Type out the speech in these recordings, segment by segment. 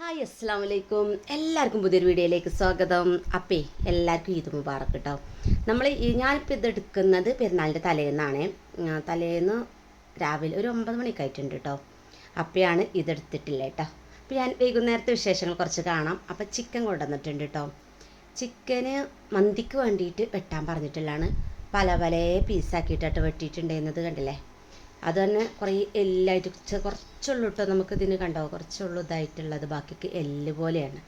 Hi അസ്സാം വലൈക്കും എല്ലാവർക്കും പുതിയൊരു വീഡിയോയിലേക്ക് സ്വാഗതം. അപ്പേ എല്ലാവർക്കും ഈദ് മുബാറക്ക് കേട്ടോ നമ്മൾ ഞാനിപ്പോൾ ഇതെടുക്കുന്നത് പെരുന്നാളിന്റെ തലേന്നാണ്. തലേന്ന് രാവിലെ ഒരു ഒമ്പത് മണിക്ക് ആയിട്ടുണ്ട് കേട്ടോ അപ്പയാണ് ഇതെടുത്തിട്ടില്ല കേട്ടോ അപ്പോൾ ഞാൻ വൈകുന്നേരത്തെ വിശേഷങ്ങൾ കുറച്ച് കാണാം. അപ്പോൾ ചിക്കൻ കൊണ്ടുവന്നിട്ടുണ്ട് കേട്ടോ ചിക്കന് മന്തിക്ക് വേണ്ടിയിട്ട് വെട്ടാൻ പറഞ്ഞിട്ടുള്ളതാണ്. പല പല പീസാക്കിയിട്ടായിട്ട് വെട്ടിയിട്ടുണ്ടായിരുന്നത് കണ്ടില്ലേ? അത് തന്നെ കുറേ എല്ലായിട്ട് കുറച്ചുള്ളൂ കേട്ടോ നമുക്ക് ഇതിന് കണ്ടോ? കുറച്ചുള്ളൂ ഇതായിട്ടുള്ളത്. ബാക്കിക്ക് എല്ല് പോലെയാണ്.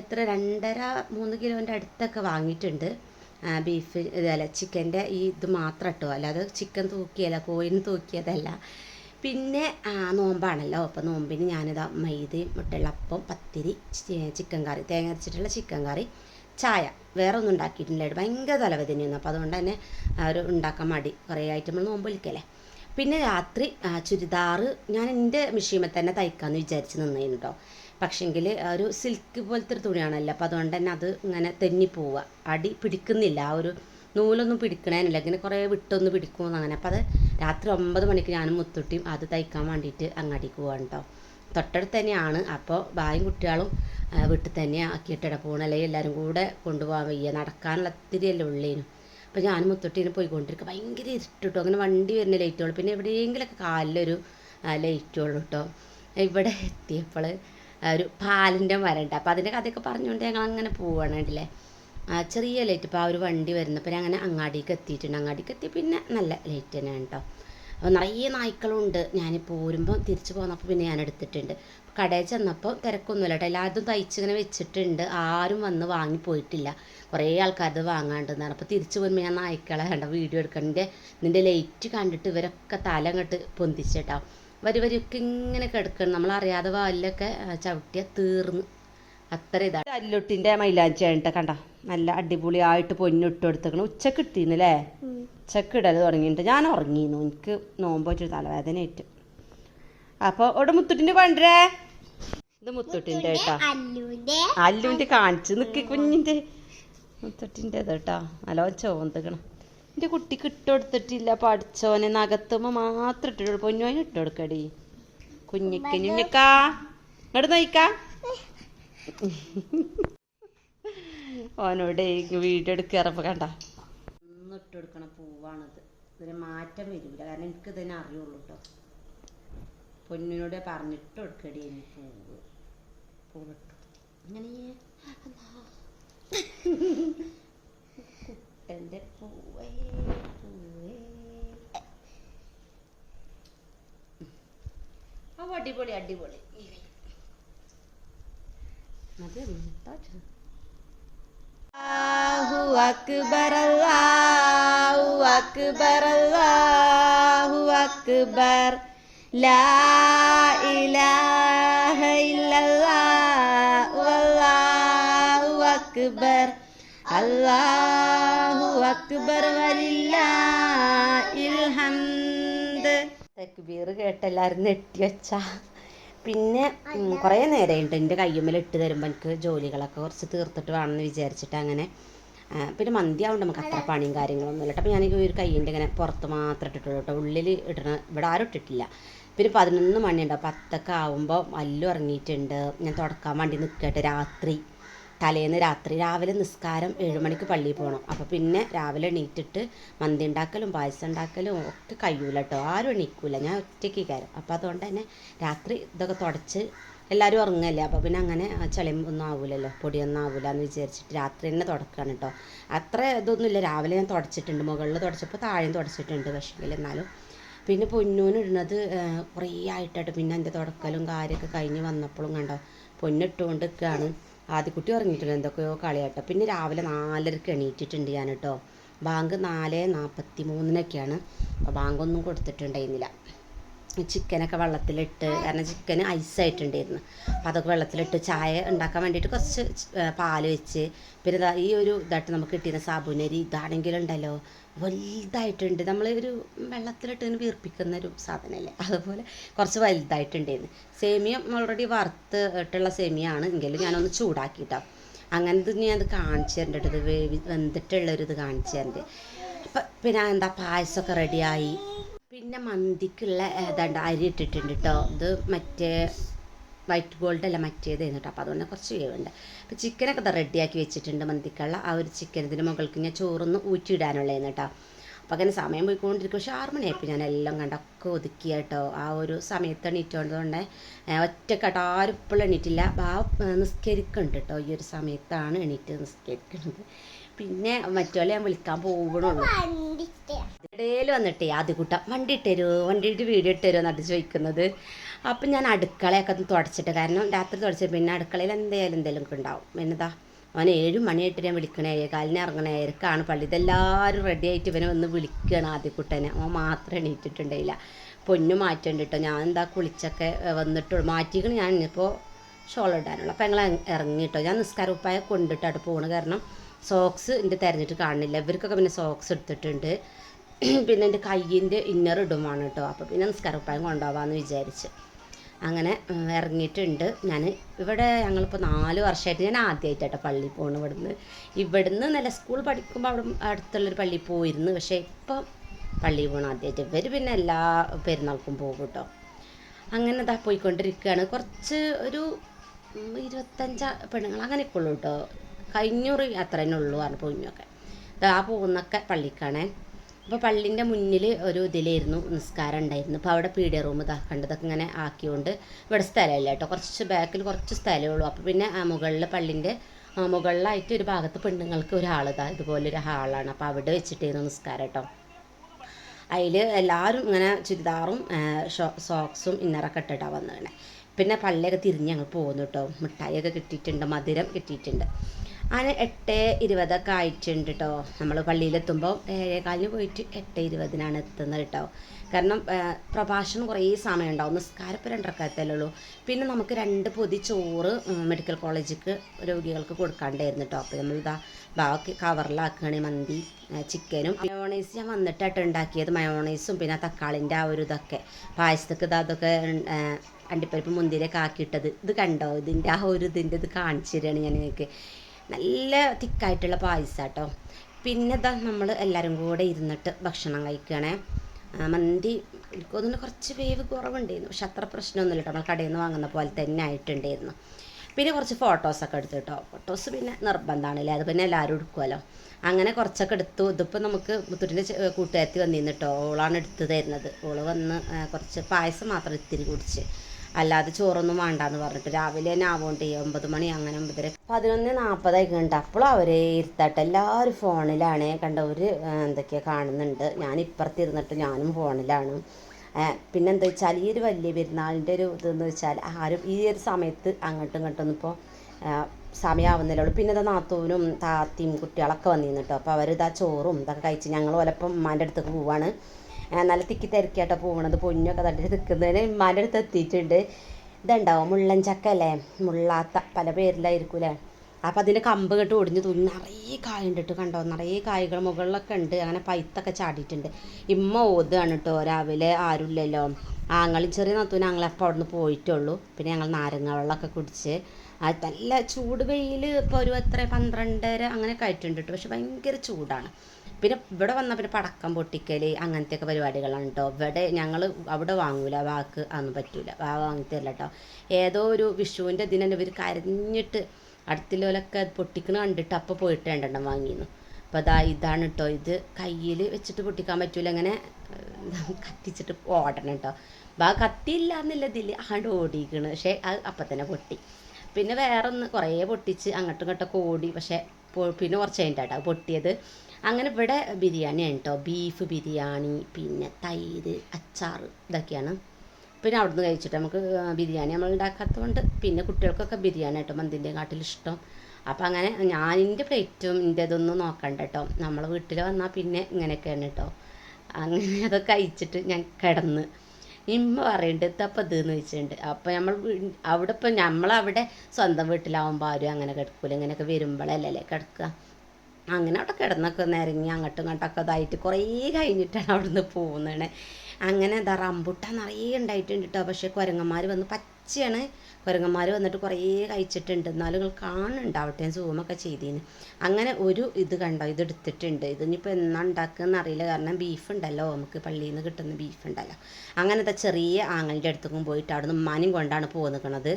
എത്ര? രണ്ടര മൂന്ന് കിലോന്റെ അടുത്തൊക്കെ വാങ്ങിയിട്ടുണ്ട്. ബീഫ് ഇതല്ല ചിക്കന്റെ ഈ ഇത് മാത്രം കേട്ടോ അല്ലാതെ ചിക്കൻ തൂക്കിയല്ല കോയിന് തൂക്കിയതല്ല. പിന്നെ നോമ്പാണല്ലോ. അപ്പോൾ നോമ്പിന് ഞാനിതാ മൈദയും മുട്ടയുള്ള അപ്പം പത്തിരി ചിക്കൻ കറി തേങ്ങ അരച്ചിട്ടുള്ള ചിക്കൻ കറി ചായ. വേറെ ഒന്നും ഉണ്ടാക്കിയിട്ടില്ല. ഭയങ്കര തലവേദനയൊന്നും അപ്പോൾ അതുകൊണ്ട് തന്നെ ഒരു ഉണ്ടാക്കാൻ മടി. കുറേ ആയിട്ട് നമ്മൾ നോമ്പ് വിളിക്കല്ലേ. പിന്നെ രാത്രി ചുരിദാറ് ഞാൻ എന്റെ മെഷീനിൽ തന്നെ തയ്ക്കാമെന്ന് വിചാരിച്ച് നിന്നേനു കേട്ടോ പക്ഷെങ്കിൽ ഒരു സിൽക്ക് പോലത്തെ ഒരു തുണിയാണല്ലോ. അപ്പോൾ അതുകൊണ്ട് തന്നെ അത് ഇങ്ങനെ തെന്നി പോവുക. അടി പിടിക്കുന്നില്ല. ആ ഒരു നൂലൊന്നും പിടിക്കണേനില്ല. ഇങ്ങനെ കുറേ വിട്ടൊന്ന് പിടിക്കുമെന്ന് അങ്ങനെ. അപ്പോൾ അത് രാത്രി ഒമ്പത് മണിക്ക് ഞാനും മുത്തുട്ടിയും അത് തയ്ക്കാൻ വേണ്ടിയിട്ട് അങ്ങാടിക്ക് പോവാണ് കേട്ടോ തൊട്ടടുത്ത് തന്നെയാണ്. അപ്പോൾ ബായും കുട്ടികളും വീട്ടിൽ തന്നെ ആക്കിയിട്ടിട പോകണം അല്ലെങ്കിൽ എല്ലാവരും കൂടെ കൊണ്ടുപോകാൻ വയ്യ. നടക്കാനുള്ള ഒത്തിരിയല്ലേ ഉള്ളേനും. അപ്പോൾ ഞാൻ മുത്തൊട്ടീനെ പോയിക്കൊണ്ടിരിക്കുക ഭയങ്കര ഇരുട്ടിട്ടോ. അങ്ങനെ വണ്ടി വരുന്ന ലൈറ്റുകൾ പിന്നെ എവിടെയെങ്കിലൊക്കെ കാലിലൊരു ലൈറ്റുള്ളൂ കേട്ടോ ഇവിടെ എത്തിയപ്പോൾ ഒരു പാലിന്റെ മരമുണ്ട് അപ്പോൾ അതിന്റെ കഥയൊക്കെ പറഞ്ഞുകൊണ്ട് ഞങ്ങൾ അങ്ങനെ പോവാണ് കണ്ടില്ലേ? ആ, ചെറിയ ലൈറ്റ് ഇപ്പോൾ ആ ഒരു വണ്ടി വരുന്നപ്പോൾ അങ്ങനെ അങ്ങാടിക്ക് എത്തിയിട്ടുണ്ട്. അങ്ങാടിക്ക് എത്തി പിന്നെ നല്ല ലൈറ്റ് തന്നെയാണ് കേട്ടോ അപ്പോൾ നിറയെ നായ്ക്കളുണ്ട്. ഞാൻ പോരുമ്പോൾ തിരിച്ചു പോന്നപ്പോൾ പിന്നെ ഞാൻ എടുത്തിട്ടുണ്ട്. കടയിൽ ചെന്നപ്പോൾ തിരക്കൊന്നുമില്ല കേട്ടോ. എല്ലാതും തയ്ച്ചിങ്ങനെ വെച്ചിട്ടുണ്ട്. ആരും വന്ന് വാങ്ങിപ്പോയിട്ടില്ല കുറേ ആൾക്കാരത് വാങ്ങാണ്ടെന്നാണ്. അപ്പോൾ തിരിച്ചു പോകുമ്പോൾ ഞാൻ നായ്ക്കളെ കണ്ട വീഡിയോ എടുക്കണിന്റെ നിന്റെ ലൈറ്റ് കണ്ടിട്ട് ഇവരൊക്കെ തല അങ്ങോട്ട് പൊന്തിച്ചിട്ടോ. വരി വരിയൊക്കെ ഇങ്ങനെ കിടക്കണം. നമ്മളറിയാതെ വാലിലൊക്കെ ചവിട്ടിയാൽ തീർന്ന്. അത്ര ഇതാണ് അല്ലുട്ടിന്റെ മൈലാഞ്ചിയാണ് കണ്ട കണ്ടോ. നല്ല അടിപൊളിയായിട്ട് പൊന്നിട്ട് കൊടുത്തേക്കണം. ഉച്ചയ്ക്ക് ഉച്ചക്കിടൽ ഉച്ചയ്ക്ക് ഇടൽ തുടങ്ങിയിട്ട്. ഞാൻ ഉറങ്ങിയിരുന്നു എനിക്ക് നോമ്പ് വെച്ചൊരു തലവേദന ആയിട്ട് അപ്പോൾ ഇവിടെ മുത്തുട്ടിന്റെ പണ്ടേ? ഇത് മുത്തുട്ടിന്റെ കേട്ടോ. അല്ലുവിന്റെ. കാണിച്ചു നിക്ക് കുഞ്ഞിന്റെ. മുത്തുട്ടിന്റെ മുത്തുട്ടിന്റെ കേട്ടോ. നല്ലോ ചോന്തുക്കണം എന്റെ കുട്ടിക്ക് ഇട്ടുകൊടുത്തിട്ടില്ല പഠിച്ചോനെ നകത്തുമ്പോൾ മാത്രം ഇട്ടിട്ടുള്ളൂ. പൊന്നോനെ ഇട്ട് കൊടുക്കടി കുഞ്ഞിക്ക് കുഞ്ഞിക്കാ ഇങ്ങോട്ട് നോയിക്കാ. ഓനോട് വീഡിയോ എടുക്കാറപ്പോൾ കണ്ട. ഒന്നും ഇട്ട് കൊടുക്കണ പൂവാണിത്. ഇതിന് മാറ്റം വരില്ല കാരണം എനിക്ക് ഇതിനെ അറിയുള്ളൂ കേട്ടോ പൊന്നിനോട് പറഞ്ഞിട്ട് കൊടുക്കടി ഇനി പൂവ്. പൂവിട്ടു. അങ്ങനെ കുട്ടന്റെ പൂവേ പൂവേ. അടിപൊളി അടിപൊളി. അല്ലാഹു അക്ബർ അല്ലാഹു അക്ബർ അല്ലാഹു അക്ബർ. ലാ ഇലാഹ ഇല്ലല്ലാഹ് വല്ലാഹു അക്ബർ. അല്ലാഹു അക്ബർ വലില്ലാഹിൽ ഹംദ്. തക്ബീർ കേട്ടെല്ലാവരും നെട്ടി വെച്ചാ. പിന്നെ കുറേ നേരമുണ്ട് എന്റെ കയ്യുമ്മൽ ഇട്ട് തരുമ്പോൾ എനിക്ക് ജോലികളൊക്കെ കുറച്ച് തീർത്തിട്ട് വേണമെന്ന് വിചാരിച്ചിട്ട് അങ്ങനെ പിന്നെ മന്തി ആവുമ്പോൾ നമുക്ക് അത്ര പണിയും കാര്യങ്ങളൊന്നും ഇല്ല. അപ്പോൾ ഞാൻ ഒരു കയ്യിന്റെ ഇങ്ങനെ പുറത്ത് മാത്രം ഇട്ടിട്ടുള്ളൂ കേട്ടോ. ഉള്ളിൽ ഇടണ ഇവിടെ ആരും ഇട്ടിട്ടില്ല. പിന്നെ പതിനൊന്ന് മണിയുണ്ടാവും പത്തൊക്കെ ആവുമ്പോൾ മല്ലു ഇറങ്ങിയിട്ടുണ്ട് ഞാൻ തുടക്കാൻ വേണ്ടി നിൽക്കട്ടെ രാത്രി. തലേന്ന് രാത്രി. രാവിലെ നിസ്കാരം ഏഴ് മണിക്ക് പള്ളിയിൽ പോകണം അപ്പോൾ പിന്നെ രാവിലെ എണീറ്റിട്ട് മന്തി ഉണ്ടാക്കലും പായസം ഉണ്ടാക്കലും ഒക്കെ കഴിയൂല കേട്ടോ ആരും എണീക്കൂല. ഞാൻ ഒറ്റയ്ക്ക് കയറും അപ്പോൾ അതുകൊണ്ട് തന്നെ രാത്രി ഇതൊക്കെ തുടച്ച് എല്ലാവരും ഉറങ്ങല്ലേ? അപ്പോൾ പിന്നെ അങ്ങനെ ചളിയും ഒന്നും ആവൂലല്ലോ. പൊടിയൊന്നും ആവൂല എന്ന് വിചാരിച്ചിട്ട് രാത്രി തന്നെ തുടക്കുകയാണ് കേട്ടോ അത്ര ഇതൊന്നുമില്ല. രാവിലെ ഞാൻ തുടച്ചിട്ടുണ്ട്. മുകളിൽ തുടച്ചപ്പോൾ താഴെയും തുടച്ചിട്ടുണ്ട് പക്ഷേ എന്നാലും പിന്നെ പൊന്നൂനിടുന്നത് കുറേ ആയിട്ടായിട്ട് പിന്നെ എന്റെ തുടക്കലും കാര്യമൊക്കെ കഴിഞ്ഞ് വന്നപ്പോഴും കണ്ടോ പൊന്നിട്ടുകൊണ്ട് നിൽക്കുകയാണ് ആദ്യക്കുട്ടി ഉറങ്ങിയിട്ടില്ല എന്തൊക്കെയോ കളിയാട്ടോ. പിന്നെ രാവിലെ നാലരക്ക് എണീറ്റിട്ടുണ്ട് ഞാൻ കേട്ടോ ബാങ്ക് നാല് നാൽപ്പത്തി മൂന്നിനൊക്കെയാണ് അപ്പോൾ ബാങ്കൊന്നും കൊടുത്തിട്ടുണ്ടായിരുന്നില്ല. ചിക്കനൊക്കെ വെള്ളത്തിലിട്ട് കാരണം ചിക്കൻ ഐസായിട്ടുണ്ടായിരുന്നു അപ്പം അതൊക്കെ വെള്ളത്തിലിട്ട് ചായ ഉണ്ടാക്കാൻ വേണ്ടിയിട്ട് കുറച്ച് പാൽ വെച്ച് പിന്നെ ഇതാ ഈ ഒരു ഇതായിട്ട് നമുക്ക് കിട്ടിയ സാബുനരി ഇതാണെങ്കിലുണ്ടല്ലോ. വലുതായിട്ടുണ്ട്. നമ്മൾ ഒരു വെള്ളത്തിലിട്ട് ഇങ്ങനെ വീർപ്പിക്കുന്ന ഒരു സാധനമല്ലേ അതുപോലെ കുറച്ച് വലുതായിട്ടുണ്ടായിരുന്നു. സേമിയ ഓൾറെഡി വറുത്ത് ഇട്ടുള്ള സേമിയാണ്. എങ്കിലും ഞാനൊന്ന് ചൂടാക്കിയിട്ടോ അങ്ങനത്തെ ഞാൻ അത് കാണിച്ചു തരേണ്ടത് ഇത് വേവി വെന്തിട്ടുള്ളൊരിത് കാണിച്ചു തരേണ്ടത് അപ്പം പിന്നെ എന്താ പായസമൊക്കെ റെഡിയായി പിന്നെ മന്തിക്കുള്ള ഏതാണ്ട് അരി ഇട്ടിട്ടുണ്ട് കേട്ടോ ഇത് മറ്റേ വൈറ്റ് ഗോൾഡ് അല്ല മറ്റേതായിരുന്നു കേട്ടോ അപ്പോൾ അതുകൊണ്ട് കുറച്ച് വേവുണ്ട്. അപ്പോൾ ചിക്കനൊക്കെ റെഡിയാക്കി വെച്ചിട്ടുണ്ട് മന്തിക്കുള്ള. ആ ഒരു ചിക്കൻ ഇതിന് മുകൾക്ക് ഞാൻ ചോറൊന്ന് ഊറ്റിയിടാനുള്ളതെന്ന് കേട്ടോ അപ്പോൾ അങ്ങനെ സമയം പോയിക്കൊണ്ടിരിക്കും. പക്ഷേ ആറ് മണിയായപ്പോൾ ഞാൻ എല്ലാം കണ്ടൊക്കെ ഒതുക്കി കേട്ടോ. ആ ഒരു സമയത്ത് എണീറ്റുകൊണ്ടുകൊണ്ട് ഒറ്റക്കാട്ടോ ആരും ഇപ്പോഴും എണീറ്റില്ല. ആ നിസ്കരിക്കുന്നുണ്ട് കേട്ടോ. ഈ ഒരു സമയത്താണ് എണീറ്റ് നിസ്കരിക്കുന്നത് പിന്നെ മറ്റോലെ ഞാൻ വിളിക്കാൻ പോകണുള്ളൂ ഇടയിൽ വന്നിട്ടേ ആദ്യകൂട്ടം വണ്ടി ഇട്ടുതരുമോ വണ്ടിയിട്ട് വീഡിയോ ഇട്ടരോ എന്നിട്ട് ചോദിക്കുന്നത്. അപ്പം ഞാൻ അടുക്കളയൊക്കെ ഒന്ന് തുടച്ചിട്ട് കാരണം രാത്രി തുടച്ചിട്ട് പിന്നെ അടുക്കളയിൽ എന്തായാലും എന്തെങ്കിലും ഉണ്ടാവും. പിന്നെതാ അവൻ ഏഴ് മണിയായിട്ട് ഞാൻ വിളിക്കണേ കാലിന് ഇറങ്ങണേ ഏരക്കാണ് പള്ളി ഇതെല്ലാവരും റെഡി ആയിട്ട് ഇവനെ വന്ന് വിളിക്കുകയാണ് ആദ്യക്കുട്ടനെ അവൻ മാത്രം എണീറ്റിട്ടുണ്ടായില്ല. പൊന്നു മാറ്റുണ്ട് കേട്ടോ ഞാൻ എന്താ കുളിച്ചൊക്കെ വന്നിട്ടുള്ളൂ. മാറ്റിക്കണ് ഞാൻ ഇനിയിപ്പോൾ ഷോൾ ഇടാനുള്ള. അപ്പം ഞങ്ങൾ ഇറങ്ങി കേട്ടോ ഞാൻ നിസ്കാര ഉപ്പായ കൊണ്ടിട്ടാണ് പോണ് കാരണം സോക്സ് എന്റെ തിരഞ്ഞിട്ട് കാണുന്നില്ല ഇവർക്കൊക്കെ പിന്നെ സോക്സ് എടുത്തിട്ടുണ്ട്. പിന്നെ എന്റെ കയ്യിന്റെ ഇന്നർ ഇടുമാണ് കേട്ടോ അപ്പോൾ പിന്നെ നിസ്കാര ഉപ്പായം കൊണ്ടുപോകാമെന്ന് വിചാരിച്ച്. അങ്ങനെ ഇറങ്ങിയിട്ടുണ്ട്. ഞാൻ ഇവിടെ ഞങ്ങളിപ്പോൾ നാല് വർഷമായിട്ട് ഞാൻ ആദ്യമായിട്ടാട്ടോ പള്ളിയിൽ പോകണം ഇവിടുന്ന്. ഇവിടുന്ന് നല്ല സ്കൂൾ പഠിക്കുമ്പോൾ അവിടെ അടുത്തുള്ളൊരു പള്ളിയിൽ പോയിരുന്നു. പക്ഷേ ഇപ്പം പള്ളിയിൽ പോകണം ആദ്യമായിട്ട് ഇവർ പിന്നെ എല്ലാ പെരുന്നാൾക്കും പോകും കേട്ടോ അങ്ങനെ ഇതാ പോയിക്കൊണ്ടിരിക്കുകയാണ് കുറച്ച് ഒരു ഇരുപത്തഞ്ച പെണ്ണുങ്ങൾ അങ്ങനെയൊക്കെ ഉള്ളൂ കേട്ടോ കഴിഞ്ഞൂറ് അത്ര തന്നെ ഉള്ളൂ പറഞ്ഞു പോയിഞ്ഞൊക്കെ ആ പോകുന്നൊക്കെ പള്ളിക്കാണേ. അപ്പോൾ പള്ളിന്റെ മുന്നിൽ ഒരു ഇതിലായിരുന്നു നിസ്കാരം ഉണ്ടായിരുന്നു. അപ്പോൾ അവിടെ പീഡിയ റൂം കണ്ടതൊക്കെ ഇങ്ങനെ ആക്കിയോണ്ട് ഇവിടെ സ്ഥലമില്ല കേട്ടോ. കുറച്ച് ബാക്കിൽ കുറച്ച് സ്ഥലമേ ഉള്ളൂ. അപ്പോൾ പിന്നെ ആ മുകളിൽ പള്ളിന്റെ മുകളിലായിട്ട് ഒരു ഭാഗത്ത് പെണ്ണുങ്ങൾക്ക് ഇതുപോലെ ഒരു ഹാളാണ്. അപ്പോൾ അവിടെ വെച്ചിട്ടായിരുന്നു നിസ്കാരം കേട്ടോ. അതിൽ എല്ലാവരും ഇങ്ങനെ ചുരിദാറും സോക്സും ഇന്നറൊക്കെ ഇട്ടിട്ടാണ് വന്നിരുന്നത് പിന്നെ പള്ളിയൊക്കെ തിരിഞ്ഞ് ഞങ്ങൾ പോകുന്നു കേട്ടോ. മിഠായിയൊക്കെ കിട്ടിയിട്ടുണ്ട് മധുരം കിട്ടിയിട്ടുണ്ട്. അങ്ങനെ എട്ട് ഇരുപതൊക്കെ ആയിട്ടുണ്ട് കേട്ടോ നമ്മൾ പള്ളിയിലെത്തുമ്പോൾ ഏഴേകാലിന് പോയിട്ട് എട്ട് ഇരുപതിനാണ് എത്തുന്നത് കേട്ടോ കാരണം പ്രഭാഷണം കുറേ സമയം ഉണ്ടാവും നിസ്കാരപ്പോൾ രണ്ടരക്കാലത്തല്ലേ ഉള്ളൂ പിന്നെ നമുക്ക് രണ്ട് പൊതി ചോറ് മെഡിക്കൽ കോളേജിക്ക് രോഗികൾക്ക് കൊടുക്കാണ്ടായിരുന്നു കേട്ടോ അപ്പോൾ നമ്മളിതാ ബാക്കി കവറിലാക്കുകയാണ് മന്തി ചിക്കനും മയോണൈസ് ഞാൻ വന്നിട്ടായിട്ട് ഉണ്ടാക്കിയത്. മയോണൈസും പിന്നെ തക്കാളിന്റെ ആ ഒരു ഇതൊക്കെ. പായസത്തേക്ക് ഇത് അതൊക്കെ അണ്ടിപ്പരിപ്പ് മുന്തിരിയൊക്കെ ആക്കിയിട്ടത്. ഇത് കണ്ടോ? ഇതിന്റെ ആ ഒരു ഇതിന്റെ ഇത് കാണിച്ചു തരികയാണ് ഞാൻ നിങ്ങൾക്ക്. നല്ല തിക്കായിട്ടുള്ള പായസം കേട്ടോ പിന്നെ ഇതാ നമ്മൾ എല്ലാവരും കൂടെ ഇരുന്നിട്ട് ഭക്ഷണം കഴിക്കണേ. മന്തി എനിക്കൊന്നും കുറച്ച് വേവ് കുറവുണ്ടായിരുന്നു. പക്ഷെ അത്ര പ്രശ്നമൊന്നുമില്ല കേട്ടോ. നമ്മൾ കടയിൽ നിന്ന് വാങ്ങുന്ന പോലെ തന്നെ ആയിട്ടുണ്ടായിരുന്നു. പിന്നെ കുറച്ച് ഫോട്ടോസൊക്കെ എടുത്തു കേട്ടോ ഫോട്ടോസ് പിന്നെ നിർബന്ധമാണല്ലേ? അത് പിന്നെ എല്ലാവരും എടുക്കുമല്ലോ അങ്ങനെ കുറച്ചൊക്കെ എടുത്തു. ഇതിപ്പോൾ നമുക്ക് മുത്തൂരിന്റെ കൂട്ടുകാരത്തി വന്നിരുന്നു കേട്ടോ ഓളാണ് എടുത്തു തരുന്നത്. ഓൾ വന്ന് കുറച്ച് പായസം മാത്രം ഇത്തിരി കുടിച്ച്. അല്ലാതെ ചോറൊന്നും വേണ്ടാന്ന് പറഞ്ഞിട്ട് രാവിലെ തന്നെ ആവോണ്ട് ഒമ്പത് മണി അങ്ങനെ ഒമ്പതര. പതിനൊന്ന് നാൽപ്പതായി കണ്ട അപ്പോൾ അവരെ ഇരുത്തട്ടെ. എല്ലാവരും ഫോണിലാണ്. കണ്ട ഒരു എന്തൊക്കെയാണ് കാണുന്നുണ്ട്. ഞാൻ ഇപ്പുറത്തിരുന്നിട്ട് ഞാനും ഫോണിലാണ്. പിന്നെന്താ വെച്ചാൽ ഈ ഒരു വലിയ പെരുന്നാളിന്റെ ഒരു ഇതെന്ന് വെച്ചാൽ ആരും ഈ ഒരു സമയത്ത് അങ്ങോട്ടും ഇങ്ങോട്ടൊന്നും ഇപ്പോൾ സമയമാവുന്നില്ല പിന്നെ ഇതാ നാത്തൂനും താത്തിയും കുട്ടികളൊക്കെ വന്നിരുന്നു കേട്ടോ. അപ്പോൾ അവരിതാ ചോറും ഇതൊക്കെ കഴിച്ച് ഞങ്ങൾ ഓലപ്പം ഉമ്മാന്റെ അടുത്തേക്ക് പോവാണ്. നല്ല തിക്കി തിരക്കിയാട്ടോ പോകണത് പൊന്നൊക്കെ തട്ടി നിൽക്കുന്നതിന് ഉമ്മാന്റെ അടുത്ത് എത്തിയിട്ടുണ്ട്. ഇതുണ്ടാവും മുള്ളൻ ചക്ക അല്ലേ? മുള്ളാത്ത പല പേരിലായിരിക്കൂലേ? അപ്പം അതിന്റെ കമ്പ് കെട്ട് ഒടിഞ്ഞ് തുന്നി നിറയെ കായുണ്ട് കേട്ടോ കണ്ടോ? നിറയെ കായകൾ മുകളിലൊക്കെ ഉണ്ട്. അങ്ങനെ പൈത്തൊക്കെ ചാടിയിട്ടുണ്ട്. ഇമ്മ ഓതുകയാണ് കേട്ടോ രാവിലെ ആരുമില്ലല്ലോ. ആങ്ങളും ചെറിയ നാത്തൂന് ഞങ്ങളെപ്പോൾ അവിടെ നിന്ന് പോയിട്ടുള്ളൂ പിന്നെ ഞങ്ങൾ നാരങ്ങ വെള്ളമൊക്കെ കുടിച്ച് നല്ല ചൂട് വെയിൽ ഇപ്പോൾ ഒരു എത്ര പന്ത്രണ്ടര അങ്ങനെയൊക്കെ ആയിട്ടുണ്ട് കേട്ടോ പക്ഷെ ഭയങ്കര ചൂടാണ്. പിന്നെ ഇവിടെ വന്നാൽ പിന്നെ പടക്കം പൊട്ടിക്കൽ അങ്ങനത്തെയൊക്കെ പരിപാടികളാണ് കേട്ടോ ഇവിടെ ഞങ്ങൾ അവിടെ വാങ്ങൂല വാക്ക് അതൊന്നും പറ്റൂല. വാ വാങ്ങിത്തരില്ല കേട്ടോ ഏതോ ഒരു വിഷുവിന്റെ ദിനം ഇവർ കരഞ്ഞിട്ട് അടുത്തുള്ളവരൊക്കെ പൊട്ടിക്കണ കണ്ടിട്ട് അപ്പോൾ പോയിട്ട് രണ്ടെണ്ണം വാങ്ങിയിരുന്നു അപ്പോൾ അതാ ഇതാണ് കേട്ടോ ഇത് കയ്യിൽ വെച്ചിട്ട് പൊട്ടിക്കാൻ പറ്റൂല. അങ്ങനെ കത്തിച്ചിട്ട് ഓടണം കേട്ടോ വാ കത്തിയില്ല എന്നില്ല ഇതിൽ ആണ്ട് ഓടിക്കണ്. പക്ഷേ അത് അപ്പം തന്നെ പൊട്ടി. പിന്നെ വേറെ ഒന്ന് കുറേ പൊട്ടിച്ച് അങ്ങോട്ടും ഇങ്ങോട്ടൊക്കെ ഓടി പക്ഷേ പിന്നെ കുറച്ച് കഴിഞ്ഞിട്ടാട്ടോ പൊട്ടിയത്. അങ്ങനെ ഇവിടെ ബിരിയാണിയാണ് കേട്ടോ ബീഫ് ബിരിയാണി പിന്നെ തൈര് അച്ചാർ ഇതൊക്കെയാണ്. പിന്നെ അവിടുന്ന് കഴിച്ചിട്ട് നമുക്ക് ബിരിയാണി നമ്മൾ ഉണ്ടാക്കാത്തതുകൊണ്ട് പിന്നെ കുട്ടികൾക്കൊക്കെ ബിരിയാണി കേട്ടോ മന്തിന്റെ കാട്ടിൽ ഇഷ്ടം. അപ്പം അങ്ങനെ ഞാൻ എന്റെ പ്ലേറ്റും എന്റെ ഇതൊന്നും നോക്കണ്ട കേട്ടോ നമ്മൾ വീട്ടിൽ വന്നാൽ പിന്നെ ഇങ്ങനെയൊക്കെയാണ് കേട്ടോ അങ്ങനെ അതൊക്കെ കഴിച്ചിട്ട് ഞാൻ കിടന്ന് ഇമ്മ പറയുന്നുണ്ട് ഇതപ്പം ഇതെന്ന് വെച്ചിട്ടുണ്ട് അപ്പം നമ്മൾ അവിടെ ഇപ്പം നമ്മളവിടെ സ്വന്തം വീട്ടിലാവുമ്പോൾ ആരും അങ്ങനെ കിടക്കൂല. ഇങ്ങനെയൊക്കെ വരുമ്പോഴല്ലേ കിടക്കുക അങ്ങനെ അവിടെ കിടന്നൊക്കെ നിരങ്ങി അങ്ങോട്ടും ഇങ്ങോട്ടൊക്കെ ഇതായിട്ട് കുറേ കഴിഞ്ഞിട്ടാണ് അവിടുന്ന് പോകുന്നത് അങ്ങനെ എന്താ റംബുട്ടാൻ നിറയെ ഉണ്ടായിട്ടുണ്ട് കേട്ടോ പക്ഷേ കുരങ്ങന്മാർ വന്ന് പച്ചയാണ് കുരങ്ങന്മാർ വന്നിട്ട് കുറേ കഴിച്ചിട്ടുണ്ട്. എന്നാലും നിങ്ങൾ കാണുന്നുണ്ടാവട്ടെ സൂമൊക്കെ ചെയ്തീന്. അങ്ങനെ ഒരു ഇത് കണ്ടോ ഇത് എടുത്തിട്ടുണ്ട്. ഇതിനിപ്പോൾ എന്നാ ഉണ്ടാക്കുകയെന്ന് അറിയില്ല. കാരണം ബീഫ് ഉണ്ടല്ലോ നമുക്ക് പള്ളിയിൽ നിന്ന് കിട്ടുന്ന ബീഫ് ഉണ്ടല്ലോ. അങ്ങനത്തെ ചെറിയ ആങ്ങളുടെ അടുത്തേക്കും പോയിട്ട് അവിടെ നിന്ന് ഉമ്മാനും കൊണ്ടാണ് പോന്നിക്കണത്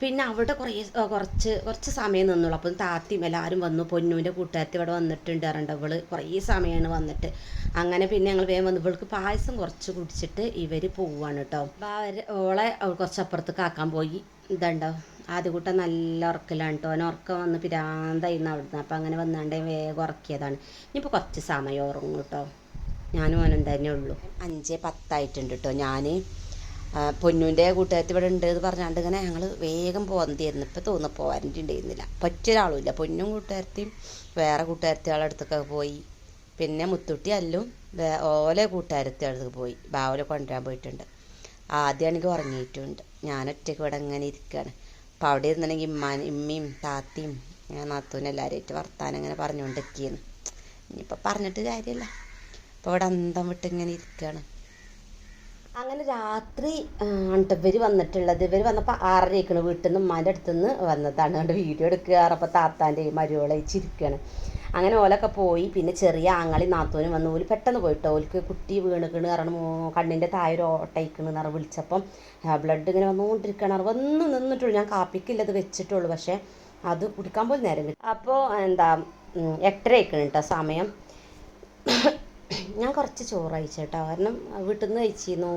പിന്നെ അവിടെ കുറേ കുറച്ച് കുറച്ച് സമയം നിന്നുള്ളൂ. അപ്പം താത്തിയും എല്ലാവരും വന്നു. പൊന്നൂന്റെ കൂട്ടുകാരത്തി ഇവിടെ വന്നിട്ടുണ്ട് അറിയണ്ട ഇവൾ കുറേ സമയമാണ് വന്നിട്ട്. അങ്ങനെ പിന്നെ ഞങ്ങൾ വേഗം വന്നു. ഇവൾക്ക് പായസം കുറച്ച് കുടിച്ചിട്ട് ഇവർ പോവാണ് കേട്ടോ അപ്പോൾ അവർ ഓളെ കുറച്ച് അപ്പുറത്തേക്ക് ആക്കാൻ പോയി. ഇതുണ്ടോ? ആദ്യ കൂട്ടം നല്ല ഉറക്കലാണ് കേട്ടോ അവൻ ഉറക്കം വന്ന് പിരാന്തായിരുന്നു അവിടുന്ന്. അപ്പം അങ്ങനെ വന്നാണ്ട് വേഗം ഉറക്കിയതാണ്. ഇനിയിപ്പോൾ കുറച്ച് സമയം ഉറങ്ങും കേട്ടോ ഞാനും അവനും തന്നെ ഉള്ളൂ. അഞ്ച് പത്തായിട്ടുണ്ട് കേട്ടോ ഞാൻ പൊന്നൂന്റെ കൂട്ടുകാരത്തി ഇവിടെ ഉണ്ട് എന്ന് പറഞ്ഞാണ്ട് ഇങ്ങനെ ഞങ്ങൾ വേഗം പോന്നിരുന്നു. ഇപ്പം തോന്നുന്നു പോകാനുണ്ടായിരുന്നില്ല പറ്റൊരാളുമില്ല പൊന്നും കൂട്ടുകാരത്തിയും വേറെ കൂട്ടുകാരത്തികളുടെ അടുത്തൊക്കെ പോയി. പിന്നെ മുത്തുട്ടി അല്ലും ഓലെ കൂട്ടുകാരത്തി അടുത്ത് പോയി. ബാവലെ കൊണ്ടുവരാൻ പോയിട്ടുണ്ട്. ആദ്യമാണെങ്കിൽ ഉറങ്ങിയിട്ടുണ്ട്. ഞാൻ ഒറ്റയ്ക്ക് ഇവിടെ ഇങ്ങനെ ഇരിക്കുകയാണ്. അപ്പം അവിടെ ഇരുന്നുണ്ടെങ്കിൽ ഇമ്മാനും ഇമ്മയും താത്തിയും ഞാൻ നാത്തൂനും എല്ലാവരുമായിട്ട് വർത്താനം ഇങ്ങനെ പറഞ്ഞുകൊണ്ടിരിക്കുകയാണ്. ഇനിയിപ്പോൾ പറഞ്ഞിട്ട് കാര്യമില്ല. അപ്പോൾ ഇവിടെ അന്തം വിട്ട് ഇങ്ങനെ ഇരിക്കുകയാണ്. അങ്ങനെ രാത്രി ആണ് ഇവർ വന്നിട്ടുള്ളത്. ഇവർ വന്നപ്പോൾ ആറരയ്ക്കണ് വീട്ടിൽ നിന്ന് ഉമ്മാന്റെ അടുത്ത് നിന്ന് വന്നതാണ്. കണ്ട് വീഡിയോ എടുക്കുക അപ്പോൾ താത്താന്റെ മരുവളെ ചിരിക്കുകയാണ് അങ്ങനെ ഓലൊക്കെ പോയി. പിന്നെ ചെറിയ ആങ്ങളി നാത്തോനും വന്നു ഓൽ പെട്ടെന്ന് പോയിട്ടോ. ഓൽക്ക് കുട്ടി വീണുകണ് കാരണം കണ്ണിന്റെ താഴെ ഒരു ഓട്ടയിക്കണ് എന്ന് വിളിച്ചപ്പം ബ്ലഡ് ഇങ്ങനെ വന്നുകൊണ്ടിരിക്കണം വന്ന് നിന്നിട്ടുള്ളൂ. ഞാൻ കാപ്പിക്കില്ലത് വെച്ചിട്ടുള്ളൂ. പക്ഷേ അത് കുടിക്കാൻ പോലും നേരം കിട്ടും. അപ്പോൾ എന്താ എട്ടരയ്ക്കണ് കേട്ടോ സമയം. ഞാൻ കുറച്ച് ചോറ് കഴിച്ചേട്ടോ കാരണം വീട്ടിൽ നിന്ന് കഴിച്ചിരുന്നു.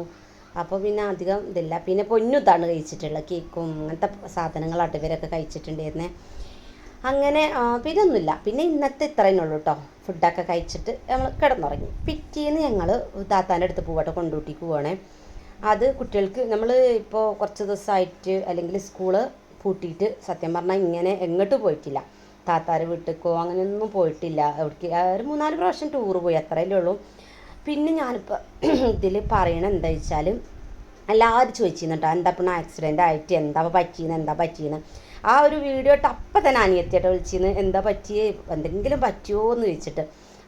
അപ്പോൾ പിന്നെ അധികം ഇതില്ല. പിന്നെ പൊന്നുത്താണ് കഴിച്ചിട്ടുള്ളത് കേക്കും അങ്ങനത്തെ സാധനങ്ങളാട്ട് ഇവരൊക്കെ കഴിച്ചിട്ടുണ്ടായിരുന്നേ. അങ്ങനെ പിന്നെ ഒന്നുമില്ല. പിന്നെ ഇന്നത്തെ ഇത്രയേ ഉള്ളൂ കേട്ടോ. ഫുഡൊക്കെ കഴിച്ചിട്ട് നമ്മൾ കിടന്നുറങ്ങി. പിറ്റേന്ന് ഞങ്ങൾ താത്താന്റെ അടുത്ത് പോവാട്ടോ കൊണ്ടൂട്ടിക്ക് പോവാണേ. അത് കുട്ടികൾക്ക് നമ്മൾ ഇപ്പോൾ കുറച്ച് ദിവസമായിട്ട് അല്ലെങ്കിൽ സ്കൂൾ പൂട്ടിയിട്ട് സത്യം പറഞ്ഞാൽ ഇങ്ങനെ എങ്ങോട്ട് പോയിട്ടില്ല. താത്താരെ വീട്ടിലേക്കോ അങ്ങനെയൊന്നും പോയിട്ടില്ല. എവിടേക്ക്? ഒരു മൂന്നാൽ പ്രാവശ്യം ടൂറ് പോയി അത്രയല്ലേ ഉള്ളൂ. പിന്നെ ഞാനിപ്പോൾ ഇതിൽ പറയണത് എന്താ വെച്ചാൽ എല്ലാവരും ചോദിച്ചിരുന്നു കേട്ടോ എന്താ പിന്നെ ആക്സിഡന്റ് ആയിട്ട് എന്താ പറ്റിയെന്ന് എന്താ പറ്റിയെന്ന്? ആ ഒരു വീഡിയോ ഇട്ട് തന്നെ അനിയത്തിയായിട്ട് വിളിച്ചിരുന്നു എന്താ പറ്റിയേ എന്തെങ്കിലും പറ്റുമോ എന്ന് ചോദിച്ചിട്ട്.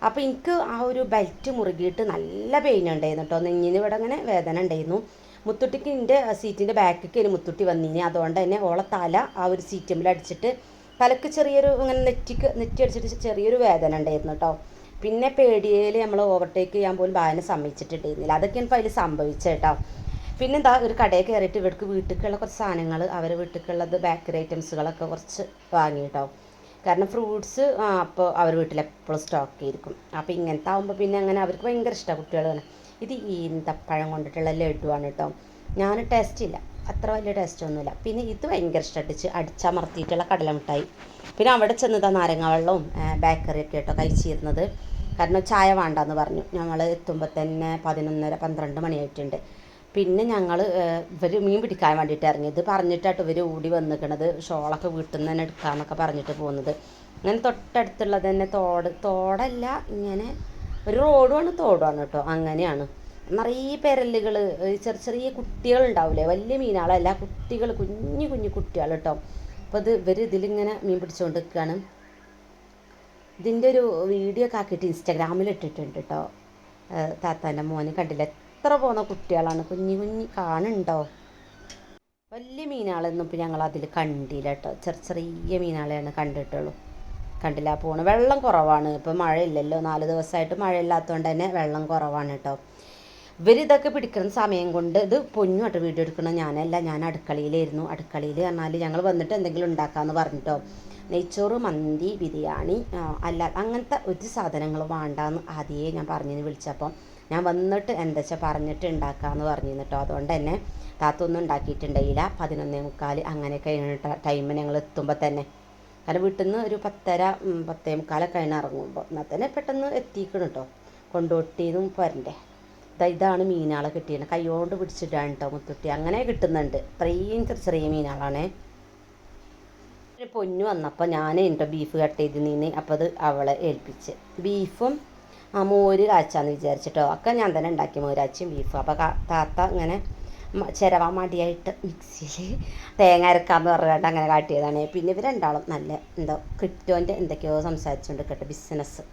അപ്പോൾ എനിക്ക് ആ ഒരു ബെൽറ്റ് മുറുകിയിട്ട് നല്ല പെയിൻ ഉണ്ടായിരുന്നു കേട്ടോ നെഞ്ഞിന് ഇവിടെ അങ്ങനെ വേദന ഉണ്ടായിരുന്നു. മുത്തുട്ടിക്ക് എന്റെ സീറ്റിന്റെ ബാക്കിലേക്ക് മുത്തുട്ടി വന്നിനി. അതുകൊണ്ട് തന്നെ ഓളെ തല ആ ഒരു സീറ്റുമ്പിൽ അടിച്ചിട്ട് തലക്ക് ചെറിയൊരു ഇങ്ങനെ നെറ്റിക്ക് നെറ്റി അടിച്ചിട്ട് ചെറിയൊരു വേദന ഉണ്ടായിരുന്നു കേട്ടോ. പിന്നെ പേടിയയിൽ നമ്മൾ ഓവർടേക്ക് ചെയ്യാൻ പോലും ഭാവന സമ്മതിച്ചിട്ടുണ്ടായിരുന്നില്ല. അതൊക്കെയാണ് ഇപ്പോൾ അതിൽ സംഭവിച്ചത് കേട്ടോ. പിന്നെ എന്താ ഒരു കടയിൽ കയറിയിട്ട് ഇവർക്ക് വീട്ടിലേക്കുള്ള കുറച്ച് സാധനങ്ങൾ അവരെ വീട്ടിലേക്കുള്ളത് ബേക്കറി ഐറ്റംസുകളൊക്കെ കുറച്ച് വാങ്ങി കേട്ടോ. കാരണം ഫ്രൂട്ട്സ് അപ്പോൾ അവർ വീട്ടിൽ എപ്പോഴും സ്റ്റോക്ക് ചെയ്തിരിക്കും. അപ്പോൾ ഇങ്ങനത്തെ ആകുമ്പോൾ പിന്നെ അങ്ങനെ അവർക്ക് ഭയങ്കര ഇഷ്ടമാണ് കുട്ടികൾ ഇത് ഈന്തപ്പഴം കൊണ്ടിട്ടുള്ള ലഡുവാണ് കേട്ടോ. ഞാൻ ടേസ്റ്റ് ഇല്ല. അത്ര വലിയ ടേസ്റ്റ് ഒന്നുമില്ല. പിന്നെ ഇത് ഭയങ്കര ഇഷ്ടമായിട്ടിച്ച് അടിച്ചമർത്തിയിട്ടുള്ള കടലമിഠായി പിന്നെ അവിടെ ചെന്നതാ നാരങ്ങ വെള്ളവും ബേക്കറി ഒക്കെ കേട്ടോ കഴിച്ചിരുന്നത്. കാരണം ചായ വേണ്ടെന്ന് പറഞ്ഞു. ഞങ്ങൾ എത്തുമ്പോൾ തന്നെ പതിനൊന്നര പന്ത്രണ്ട് മണിയായിട്ടുണ്ട്. പിന്നെ ഞങ്ങൾ ഇവർ മീൻ പിടിക്കാൻ വേണ്ടിയിട്ട് ഇറങ്ങി. ഇത് പറഞ്ഞിട്ടാട്ടോ ഇവർ ഓടി വന്നിക്കണത്. ഷോളൊക്കെ വീട്ടിൽ നിന്ന് തന്നെ എടുക്കാമെന്നൊക്കെ പറഞ്ഞിട്ട് പോകുന്നത് അങ്ങനെ തൊട്ടടുത്തുള്ളത് തന്നെ തോട് തോടല്ല ഇങ്ങനെ ഒരു റോഡുമാണ് തോടുമാണ് കേട്ടോ. അങ്ങനെയാണ്. നിറയെ പെരലുകൾ ചെറിയ ചെറിയ കുട്ടികൾ ഉണ്ടാവില്ലേ വലിയ മീനാളല്ല കുട്ടികൾ കുഞ്ഞു കുഞ്ഞു കുട്ടികൾ കേട്ടോ അപ്പോൾ ഇത് ഇവർ ഇതിലിങ്ങനെ മീൻ പിടിച്ചുകൊണ്ട് നിൽക്കുകയാണ് ഇതിന്റെ ഒരു വീഡിയോ ഒക്കെ ആക്കിയിട്ട് ഇൻസ്റ്റാഗ്രാമിൽ ഇട്ടിട്ടുണ്ട് കേട്ടോ താത്താന്റെ മോന് കണ്ടില്ല? എത്ര പോകുന്ന കുട്ടികളാണ്. കുഞ്ഞു കുഞ്ഞു കാണുന്നുണ്ടോ? വലിയ മീനാളെന്നും ഇപ്പം ഞങ്ങൾ അതിൽ കണ്ടില്ല കേട്ടോ ചെറിയ ചെറിയ മീനാളെയാണ് കണ്ടിട്ടുള്ളൂ. കണ്ടില്ല പോണ്. വെള്ളം കുറവാണ്. ഇപ്പം മഴയില്ലല്ലോ. നാല് ദിവസമായിട്ട് മഴയില്ലാത്തതുകൊണ്ട് തന്നെ വെള്ളം കുറവാണ് കേട്ടോ ഇവരിതൊക്കെ പിടിക്കുന്ന സമയം കൊണ്ട് ഇത് പൊന്നു കേട്ടോ വീഡിയോ എടുക്കണം ഞാനല്ല ഞാൻ അടുക്കളയിലായിരുന്നു. അടുക്കളയിൽ പറഞ്ഞാൽ ഞങ്ങൾ വന്നിട്ട് എന്തെങ്കിലും ഉണ്ടാക്കാമെന്ന് പറഞ്ഞിട്ടോ. നെയ്ച്ചോറ് മന്തി ബിരിയാണി അല്ല അങ്ങനത്തെ ഒരു സാധനങ്ങൾ വേണ്ടാന്ന് ആദ്യമേ ഞാൻ പറഞ്ഞു വിളിച്ചപ്പം ഞാൻ വന്നിട്ട് എന്താ വെച്ചാൽ പറഞ്ഞിട്ട് ഉണ്ടാക്കാമെന്ന് പറഞ്ഞിരുന്നു കേട്ടോ അതുകൊണ്ട് തന്നെ താത്തൊന്നും ഉണ്ടാക്കിയിട്ടുണ്ടായില്ല. പതിനൊന്നേ മുക്കാൽ അങ്ങനെയൊക്കെ ടൈം ഞങ്ങൾ എത്തുമ്പോൾ തന്നെ. കാരണം വീട്ടിൽ നിന്ന് ഒരു പത്തര പത്തേ മുക്കാലൊക്കെ കഴിഞ്ഞ് ഇറങ്ങുമ്പോൾ എന്നാൽ തന്നെ പെട്ടെന്ന് എത്തിക്കണം കേട്ടോ കൊണ്ടോട്ടിന്നും പോരണ്ടേ ഇതാണ് മീനാളെ കിട്ടിയത് കൈകൊണ്ട് പിടിച്ചിട്ടാണ് കേട്ടോ മുത്തുട്ടി. അങ്ങനെ കിട്ടുന്നുണ്ട്. ഇത്രയും ചെറിയ ചെറിയ മീനുകളാണേ ഒരു പൊന്നു വന്നപ്പോൾ ഞാൻ എന്റെ ബീഫ് കട്ട് ചെയ്ത് നീന്ന്. അപ്പോൾ അത് അവളെ ഏൽപ്പിച്ച്. ബീഫും ആ മോര് കാച്ചാന്ന് വിചാരിച്ചിട്ടോ. ഒക്കെ ഞാൻ തന്നെ ഉണ്ടാക്കി മോരാച്ചും ബീഫും അപ്പോൾ താത്ത ഇങ്ങനെ ചിരവാൻ മടിയായിട്ട് മിക്സിയിൽ തേങ്ങ അരക്കാന്ന് പറഞ്ഞിട്ട് അങ്ങനെ കാട്ടിയതാണ്. പിന്നെ ഇവർ രണ്ടാളും നല്ല എന്തോ ക്രിപ്റ്റോന്റെ എന്തൊക്കെയോ സംസാരിച്ചുകൊണ്ട് കേട്ടോ ബിസിനസ്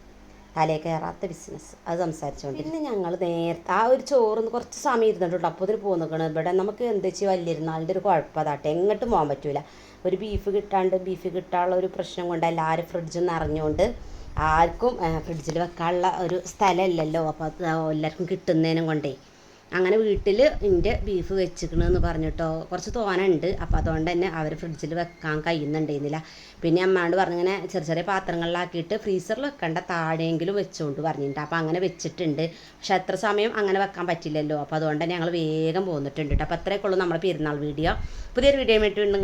തലേ കയറാത്ത ബിസിനസ് അത് സംസാരിച്ചുകൊണ്ട് പിന്നെ ഞങ്ങൾ നേരത്തെ ആ ഒരു ചോറ് കുറച്ച് സമയം ഇരുന്നിട്ടുണ്ട് അപ്പോൾ ഇതിന് പോന്നിക്കണം. ഇവിടെ നമുക്ക് എന്താ വെച്ചാൽ വലിയിരുന്നാളിന്റെ ഒരു കുഴപ്പം അതാട്ടെ എങ്ങോട്ടും പോകാൻ പറ്റൂല. ഒരു ബീഫ് കിട്ടാണ്ട് ബീഫ് കിട്ടാനുള്ള ഒരു പ്രശ്നം കൊണ്ട് എല്ലാവരും ഫ്രിഡ്ജിൽ അറിഞ്ഞുകൊണ്ട് ആർക്കും ഫ്രിഡ്ജിൽ വെക്കാനുള്ള ഒരു സ്ഥലമില്ലല്ലോ അപ്പോൾ എല്ലാവർക്കും കിട്ടുന്നതിനും കൊണ്ടേ. അങ്ങനെ വീട്ടിൽ എന്റെ ബീഫ് വെച്ചിക്കണമെന്ന് പറഞ്ഞിട്ടോ. കുറച്ച് തോനുണ്ട്. അപ്പോൾ അതുകൊണ്ട് തന്നെ അവർ ഫ്രിഡ്ജിൽ വെക്കാൻ കഴിയുന്നുണ്ടായിരുന്നില്ല. പിന്നെ അമ്മാണ്ട് പറഞ്ഞിങ്ങനെ ചെറിയ ചെറിയ പാത്രങ്ങളിലാക്കിയിട്ട് ഫ്രീസറിൽ വെക്കേണ്ട താഴെയെങ്കിലും വെച്ചുകൊണ്ട് പറഞ്ഞിട്ടുണ്ട്. അപ്പോൾ അങ്ങനെ വെച്ചിട്ടുണ്ട്. പക്ഷെ എത്ര സമയം അങ്ങനെ വെക്കാൻ പറ്റില്ലല്ലോ. അപ്പോൾ അതുകൊണ്ട് തന്നെ ഞങ്ങൾ വേഗം പോന്നിട്ടുണ്ട് അപ്പോൾ അത്രയൊക്കെ ഉള്ളൂ നമ്മുടെ പെരുന്നാൾ വീഡിയോ. പുതിയൊരു വീഡിയോ വീണ്ടും